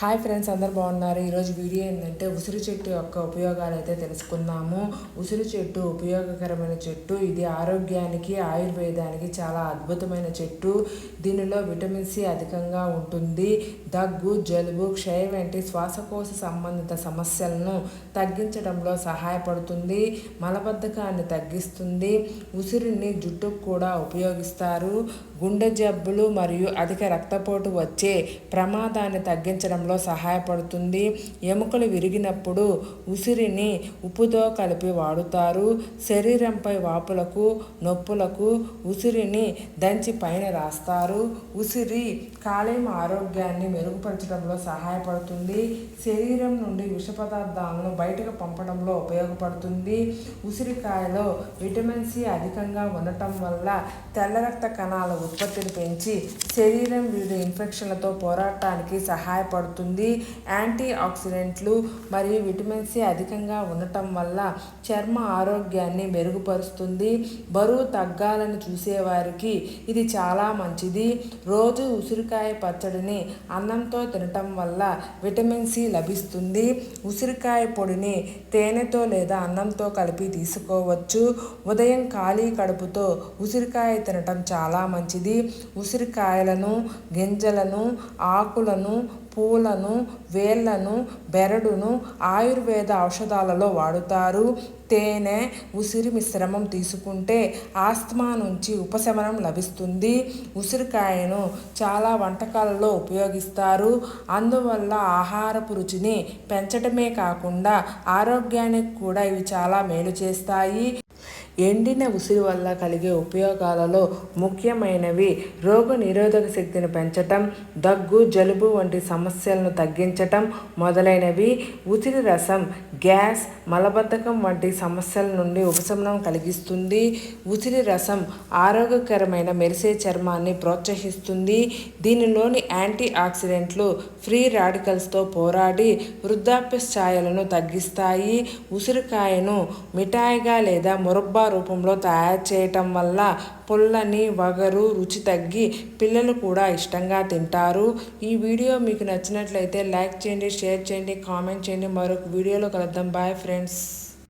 Hi friends అందరు బాగున్నారు? ఈరోజు వీడియో ఏంటంటే ఉసిరి చెట్టు యొక్క ఉపయోగాలు అయితే తెలుసుకుందాము. ఉసిరి చెట్టు ఉపయోగకరమైన చెట్టు. ఇది ఆరోగ్యానికి ఆయుర్వేదానికి చాలా అద్భుతమైన చెట్టు. దీనిలో విటమిన్ సి అధికంగా ఉంటుంది. దగ్గు జలుబు క్షయ వంటి శ్వాసకోశ సంబంధిత సమస్యలను తగ్గించడంలో సహాయపడుతుంది. మలబద్ధకాన్ని తగ్గిస్తుంది. ఉసిరిని జుట్టుకు కూడా ఉపయోగిస్తారు. గుండె జబ్బులు మరియు అధిక రక్తపోటు వచ్చే ప్రమాదాన్ని తగ్గించడంలో సహాయపడుతుంది. ఎముకలు విరిగినప్పుడు ఉసిరిని ఉప్పుతో కలిపి వాడుతారు. శరీరంపై వాపులకు నొప్పులకు ఉసిరిని దంచి పైన రాస్తారు. ఉసిరి కాలేయం ఆరోగ్యాన్ని మెరుగుపరచడంలో సహాయపడుతుంది. శరీరం నుండి విష పదార్థాలను బయటకు పంపడంలో ఉపయోగపడుతుంది. ఉసిరికాయలో విటమిన్ సి అధికంగా ఉండటం వల్ల తెల్ల రక్త కణాల ఉత్పత్తిని పెంచి శరీరం వివిధ ఇన్ఫెక్షన్లతో పోరాటానికి సహాయపడుతుంది. యాంటీ ఆక్సిడెంట్లు మరియు విటమిన్ సి అధికంగా ఉండటం వల్ల చర్మ ఆరోగ్యాన్ని మెరుగుపరుస్తుంది. బరువు తగ్గాలని చూసేవారికి ఇది చాలా మంచిది. రోజు ఉసిరికాయ పచ్చడిని అన్నంతో తినటం వల్ల విటమిన్ సి లభిస్తుంది. ఉసిరికాయ పొడిని తేనెతో లేదా అన్నంతో కలిపి తీసుకోవచ్చు. ఉదయం ఖాళీ కడుపుతో ఉసిరికాయ తినటం చాలా మంచిది. ఉసిరికాయలను గింజలను ఆకులను పూలను వేళ్ళను బెరడును ఆయుర్వేద ఔషధాలలో వాడుతారు. తేనె ఉసిరి మిశ్రమం తీసుకుంటే ఆస్తమా నుంచి ఉపశమనం లభిస్తుంది. ఉసిరికాయను చాలా వంటకాలలో ఉపయోగిస్తారు. అందువల్ల ఆహారపు రుచిని పెంచడమే కాకుండా ఆరోగ్యానికి కూడా ఇవి చాలా మేలు చేస్తాయి. ఎండిన ఉసిరి వల్ల కలిగే ఉపయోగాలలో ముఖ్యమైనవి రోగ నిరోధక శక్తిని పెంచటం దగ్గు జలుబు వంటి సమస్యలను తగ్గించటం మొదలైనవి. ఉసిరి రసం గ్యాస్ మలబద్ధకం వంటి సమస్యల నుండి ఉపశమనం కలిగిస్తుంది. ఉసిరి రసం ఆరోగ్యకరమైన మెరిసే చర్మాన్ని ప్రోత్సహిస్తుంది. దీనిలోని యాంటీ ఆక్సిడెంట్లు ఫ్రీ రాడికల్స్తో పోరాడి వృద్ధాప్య ఛాయలను తగ్గిస్తాయి. ఉసిరికాయను మిఠాయిగా లేదా మురబ్బా రూపంలో తయారు చేయటం వల్ల పుల్లని వగరు రుచి తగ్గి పిల్లలు కూడా ఇష్టంగా తింటారు. ఈ వీడియో మీకు నచ్చినట్లయితే లైక్ చేయండి షేర్ చేయండి కామెంట్ చేయండి. మరొక వీడియోలో కలుద్దాం. Bye friends.